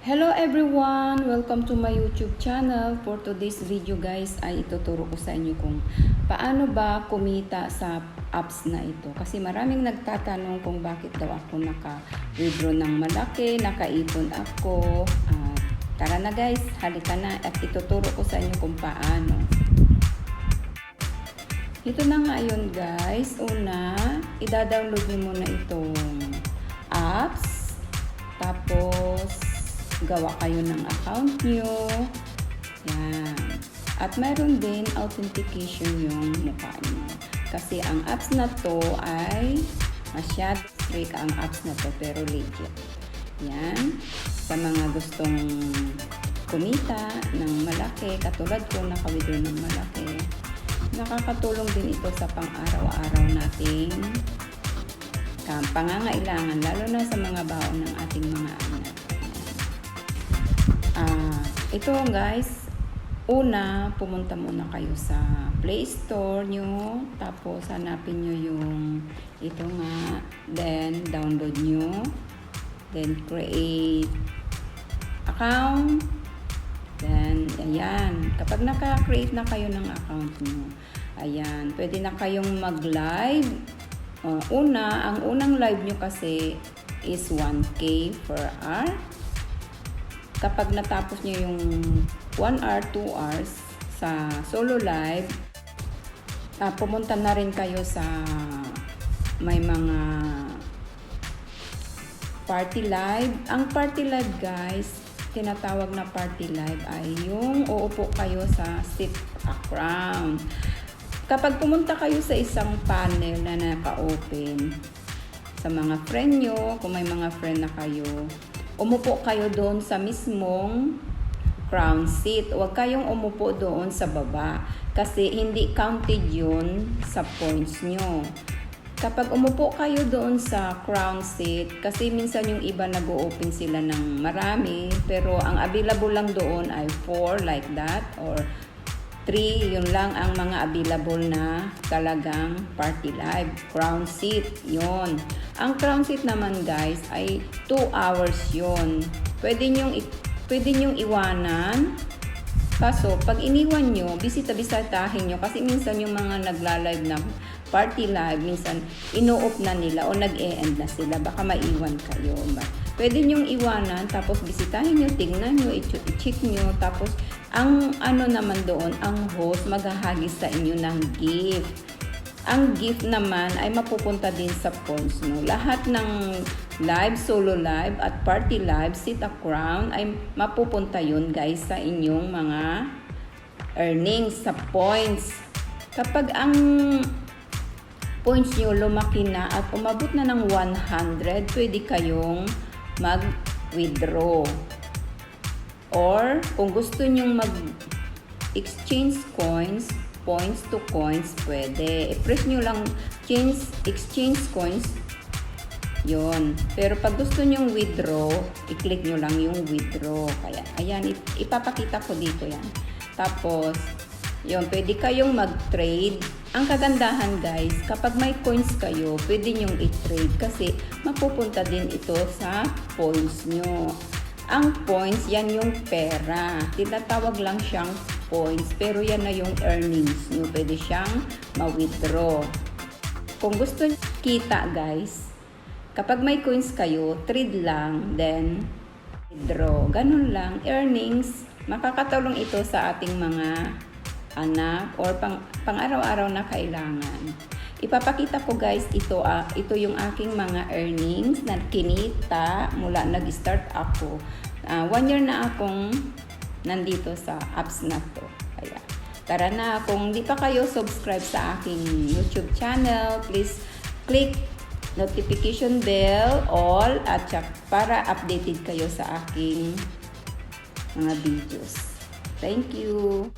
Hello everyone! Welcome to my YouTube channel. For today's video guys ay ituturo ko sa inyo kung paano ba kumita sa apps na ito. Kasi maraming nagtatanong kung bakit daw ako naka-withdraw ng malaki, nakaipon ako. Ah, tara na guys, halika na at ituturo ko sa inyo kung paano. Ito na nga yun guys. Una, ida-download niyo muna itong apps. Tapos, gawa kayo ng account nyo. Yan. At meron din authentication yung mukha nyo. Kasi ang apps na to ay masyad strict ang apps na to pero legit. Yan. Sa mga gustong kumita ng malaki, katulad ko naka-withdraw ng malaki, nakakatulong din ito sa pang-araw-araw nating pangangailangan, lalo na sa mga baon ng ating mga anak. Ito guys, una, pumunta muna kayo sa Play Store nyo, tapos hanapin nyo yung ito nga, then download nyo, then create account, then ayan, kapag naka-create na kayo ng account nyo, ayan, pwede na kayong mag-live, Uh, una, ang unang live nyo kasi is 1K per hour. Kapag natapos nyo yung 1 hour, 2 hours sa solo live, uh, pumunta na rin kayo sa may mga party live. Ang party live guys, tinatawag na party live ay yung uupo kayo sa sit ground. Kapag pumunta kayo sa isang panel na naka-open, sa mga friend nyo, kung may mga friend na kayo, umupo kayo doon sa mismong crown seat. Huwag kayong umupo doon sa baba kasi hindi counted yun sa points nyo. Kapag umupo kayo doon sa crown seat, kasi minsan yung iba nag-open sila ng marami, pero ang available lang doon ay 4 like that or 3, yun lang ang mga available na talagang party live. Crown seat, yun. Ang crown seat naman guys ay 2 hours yun. Pwede nyong, pwede nyong iwanan. Kaso, pag iniwan nyo, bisita-bisitahin nyo. Kasi minsan yung mga nagla-live na party live, minsan ino-off na nila o nag-e-end na sila. Baka maiwan kayo. Pwede nyong iwanan, tapos bisitahin nyo, tingnan nyo, i-check nyo, tapos ang ano naman doon, ang host maghahagis sa inyo ng gift. Ang gift naman ay mapupunta din sa points mo. Lahat ng live, solo live at party live, sit a crown ay mapupunta yun guys sa inyong mga earnings sa points. Kapag ang points nyo lumaki na at umabot na ng 100, pwede kayong mag-withdraw. Or kung gusto nyong mag-exchange coins, points to coins, pwede. I-press nyo lang change, exchange coins, yon Pero pag gusto nyong withdraw, i-click nyo lang yung withdraw. Kaya, ayan, ipapakita ko dito yan. Tapos, yon pwede kayong mag-trade. Ang kagandahan guys, kapag may coins kayo, pwede nyong i-trade kasi mapupunta din ito sa points nyo. Ang points, yan yung pera. Tinatawag lang siyang points, pero yan na yung earnings nyo. Pwede siyang ma-withdraw. Kung gusto kita guys, kapag may coins kayo, trade lang, then withdraw. Ganun lang. Earnings, makakatulong ito sa ating mga anak or pang, pang araw-araw na kailangan. Ipapakita ko guys ito uh, ito yung aking mga earnings na kinita mula nag-start ako. Uh, one year na akong nandito sa apps na to. Kaya tara na kung di pa kayo subscribe sa aking YouTube channel, please click notification bell all at para updated kayo sa aking mga videos. Thank you.